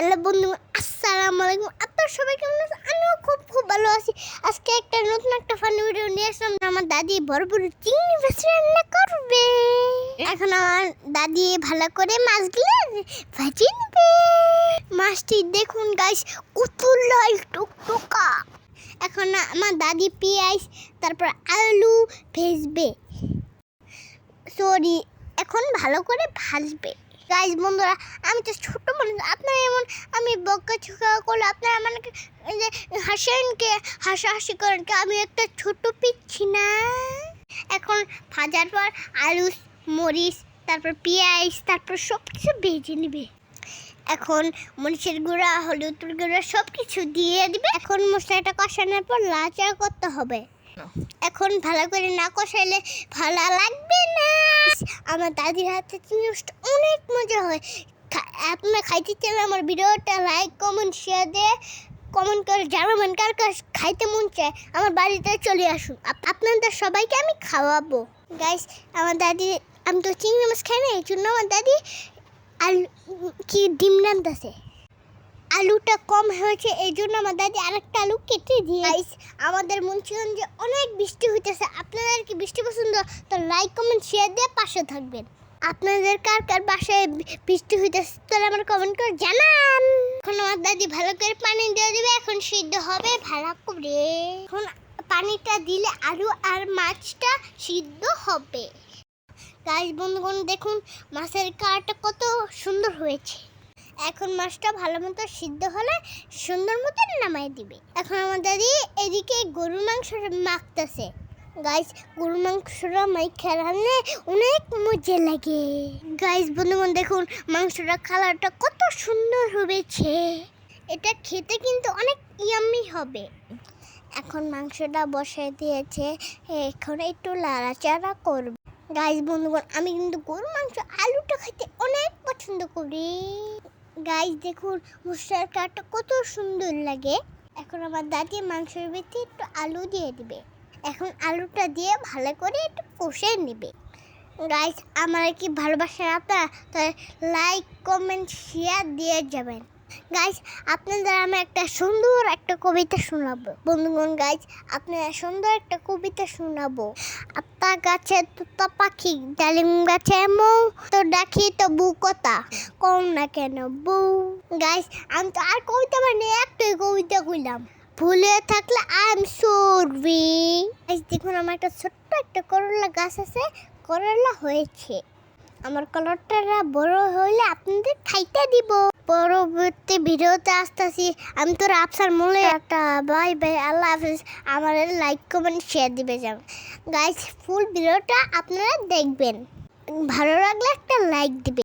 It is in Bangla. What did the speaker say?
হ্যালো বন্ধু আসসালামু আলাইকুম। আপনার সবাই কেমন আছেন? আমিও খুব খুব ভালো আছি। আজকে একটা নতুন একটা ফানি ভিডিও নিয়ে আসলাম। আমার দাদি বড় বড় চিংড়ি মাছ রান্না করবে। এখন আমার দাদি ভালো করে মাছগুলো ভাজি নেবে। মাছটি দেখুন গাইস কত লাল টুকটুকা। এখন আমার দাদি পেঁয়াজ তারপর আলু ভেজবে। সরি এখন ভালো করে ভাজবে। গাইজ বন্ধুরা আমি তো ছোট মানুষ আপনারা এমন আমি বকা ছোকা করলে আপনারা আমাকে এই যে হাসেনকে হাসাহাসি করেন কি আমি একটা ছোট পিচ্ছি না। এখন ভাজার পর আলু মরিচ তারপর পেঁয়াজ তারপর সব কিছু ভেজে নেবে। এখন মরিচের গুঁড়া হলুদের গুঁড়া সব কিছু দিয়ে দিবে। এখন মশলাটা কষানোর পর লাচা করতে হবে। এখন ভালো করে না কষাইলে ভালো লাগবে না। আমার দাদির হাতে জিনিসটা অনেক মজা হয়। আপনারা খাইতে চাইলে আমার ভিডিওটা লাইক কমেন্ট শেয়ার দিয়ে কমেন্ট করে জানাবেন কার কার খাইতে মন চায়। আমার বাড়িতে চলে আসুন। আপনাদের সবাইকে আমি খাওয়াবো। গাইস আমার দাদি, আমি তো চিংড়ি মাছ খাই না, এই জন্য আমার দাদি আলু, কি ডিম রান্তাছে আলুটা কম হয়েছে এই জন্য আমার দাদি আরেকটা আলু কেটে দিয়ে আমাদের মুন্সিগঞ্জে অনেক বৃষ্টি হইতেছে। আপনাদের কি বৃষ্টি পছন্দ তো লাইক কমেন্ট শেয়ার দিয়ে পাশে থাকবেন। আপনাদের কার কার বাসায় বৃষ্টি হইতেছে তাহলে আমার কমেন্ট করে জানান। এখন আমার দাদি ভালো করে পানি দিয়ে দেবে এখন সিদ্ধ হবে ভালো করে। এখন পানিটা দিলে আলু আর মাছটা সিদ্ধ হবে। গাইস বন্ধুগণ দেখুন মাছের কালারটা কত সুন্দর হয়েছে। এখন মাছটা ভালো মতো সিদ্ধ হলে সুন্দর মতো নামাই দিবে। এখন আমার দাদি এদিকে গরুর মাংস মাখতেছে। গাইস গরুর মাংসটা মাইখা রান্নে অনেক মজা লাগে। গাইস বন্ধুগণ দেখুন, মাংসটা কালারটা কত সুন্দর হয়েছে। এটা খেতে কিন্তু অনেক ইয়াম্মি হবে। এখন মাংসটা বসায় দিয়েছে। এখন একটু লাড়াচাড়া করবে। গাইস বন্ধুগণ আমি কিন্তু গরুর মাংস, আলুটা খেতে অনেক পছন্দ করি। গাইস, দেখুন মশলার কাঠটা কত সুন্দর লাগে। এখন আমার দাদি মাংসের ভিতরে একটু আলু দিয়ে দিবে। এখন আলুটা দিয়ে ভালো করে একটু কষে নেবে। গাইস, আমার কি ভালোবাসেন আপনারা তাহলে লাইক কমেন্ট শেয়ার দিয়ে যাবেন। গাইস, আপনাদের আমি একটা সুন্দর একটা কবিতা শোনাবো। বন্ধুগণ, গাইস, আপনারা সুন্দর একটা কবিতা শোনাবো। আত্মা গাছে তুতা পাখি, ডালিম গাছে মৌ তো ডাকি তো বু কথা। কম না কেন বউ। গাইস আমি তো আর কবিতা মানে একটাই কবিতা কইলাম। ভুলে থাকলে আই এম সরি গাইস দেখুন, আমার একটা ছোট্ট একটা করলা গাছ আছে, করলা হয়েছে। আমার কলরটা বড় হইলে আপনাদের খাইতে দিব। পরবর্তী ভিডিওতে আসতেছি। আমি তোর আফসার মূলে একটা বাই বাই, আল্লাহ হাফিজ। আমার লাইক, কমেন্ট শেয়ার দিবে যান। গাইস ফুল ভিডিওটা আপনারা দেখবেন। ভালো লাগলে একটা লাইক দিবে